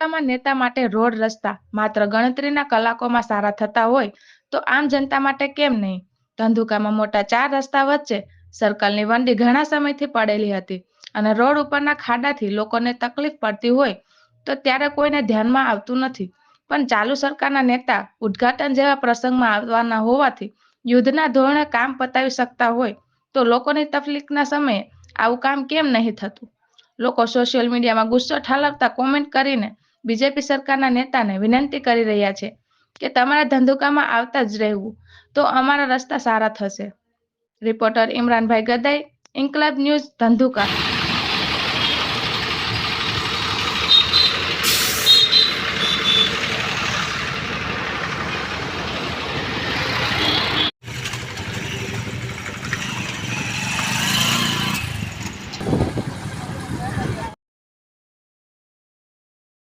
ધંધુકામાં નેતા માટે રોડ રસ્તા માત્ર ગણતરીના કલાકોમાં સારા થતા હોય, તો આમ જનતા માટે કેમ નહીં? ધંધુકામાં મોટા ચાર રસ્તા વચ્ચે સર્કલની વંડી ઘણા સમયથી પડેલી હતી અને રોડ ઉપરના ખાડાથી લોકોને તકલીફ પડતી હોય, તો ત્યારે કોઈને ધ્યાનમાં આવતું નથી. પણ ચાલુ સરકારના નેતા ઉદ્ઘાટન જેવા પ્રસંગમાં આવવાના હોવાથી યુદ્ધના ધોરણે કામ પતાવી શકતા હોય, તો લોકોની તકલીફના સમયે આવું કામ કેમ નહીં થતું? લોકો સોશિયલ મીડિયામાં ગુસ્સો ઠાલવતા કોમેન્ટ કરીને બીજેપી સરકારના નેતાને વિનંતી કરી રહ્યા છે કે તમારા ધંધુકામાં આવતા જ રહેવું. તો અમારા રસ્તા સારા થશે. રિપોર્ટર ઇમરાનભાઈ ગદાઈ, ઇન્કલાબ ન્યૂઝ ધંધુકા.